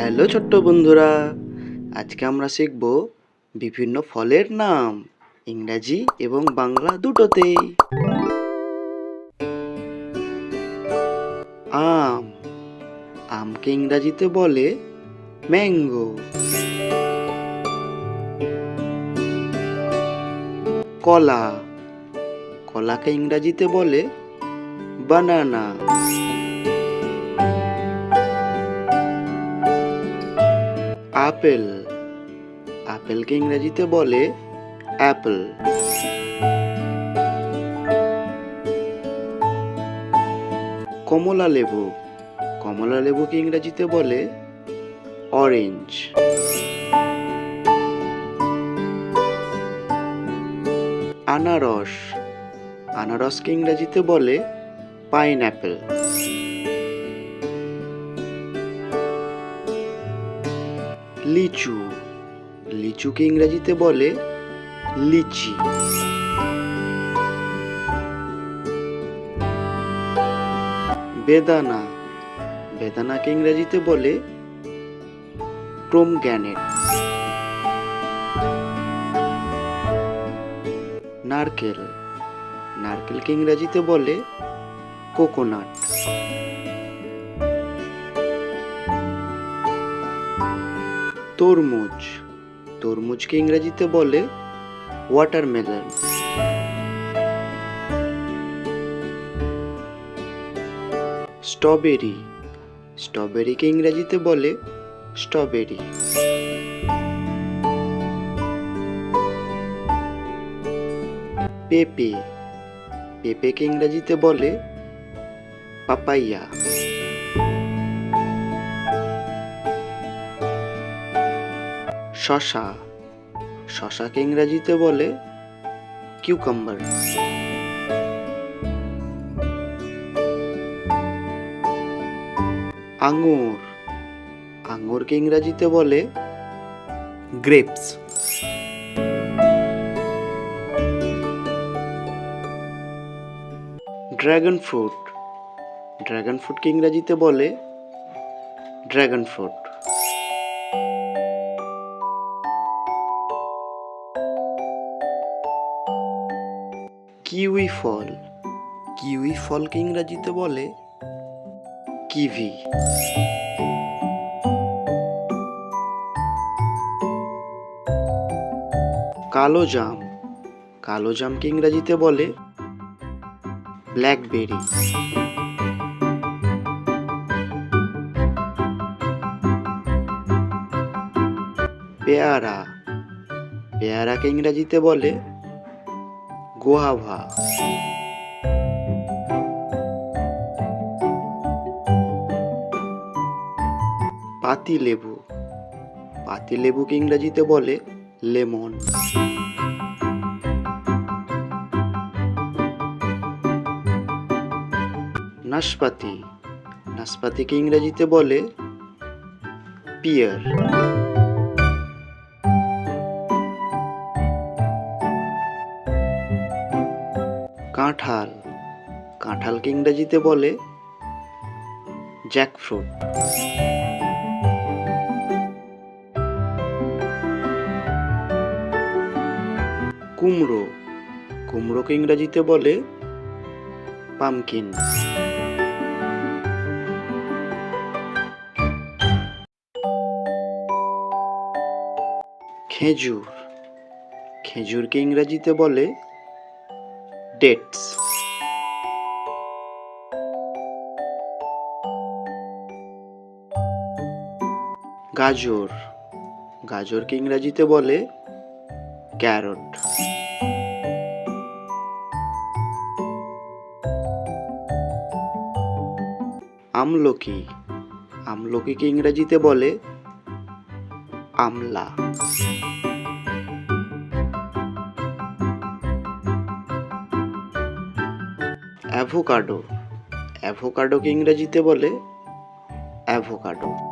Hello ছোট্ট বন্ধুরা, আজকে আমরা শিখব বিভিন্ন ফলের নাম, ইংরাজি এবং বাংলা দুটোতেই আম, আমকে ইংরাজিতে বলে ম্যাঙ্গো। কলা, কলাকে ইংরাজিতে বলে বানানা। আপেল আপেলকে ইংরেজিতে বলে অ্যাপেল কমলা লেবু। কমলা লেবুকে ইংরেজিতে বলে অরেঞ্জ আনারস। আনারসকে ইংরেজিতে বলে পাইনঅ্যাপেল লিচু। লিচুকে ইংরেজিতে বলে লিচি। বেদানা। বেদানাকে ইংরেজিতে বলে প্রোমগ্যানেট নারকেল। নারকেলকে ইংরেজিতে বলে কোকোনাট। তরমুজ। তরমুজকে ইংরেজিতে বলে ওয়াটারমেলন স্ট্রবেরি স্ট্রবেরিকে ইংরেজিতে বলে স্ট্রবেরি পেঁপে। পেঁপেকে ইংরেজিতে বলে পাপাইয়া। শশা। শশাকে ইংরেজিতে বলে কিউকাম্বার। আঙুর। আঙুরকে ইংরেজিতে বলে গ্রেপস। Dragon fruit. ড্রাগন ফ্রুটকে ইংরেজিতে বলে ড্রাগন ফ্রুট। কিউই ফল। কিউই ফলকে ইংরাজিতে বলে কিভি। কালো জাম। কালো জামকে ইংরাজিতে বলে ব্ল্যাকবেরি। পেয়ারা। পেয়ারাকে ইংরাজিতে বলে গোয়াভা পাতি লেবু। পাতি লেবুকে ইংরেজিতে বলে লেমন। নাশপাতি। নাশপাতিকে ইংরেজিতে বলে পিয়ার। কাঁঠালকে ইংরেজিতে বলে জ্যাকফ্রুট কুমড়ো। কুমড়োকে ইংরেজিতে বলে পামকিন খেজুর। খেজুরকে ইংরেজিতে বলে ডেটস গাজর। গাজরকে ইংরাজিতে বলে ক্যারট। আমলকি। আমলকিকে ইংরেজিতে বলে আমলা। অ্যাভোকাডো। অ্যাভোকাডোকে ইংরেজিতে বলে অ্যাভোকাডো।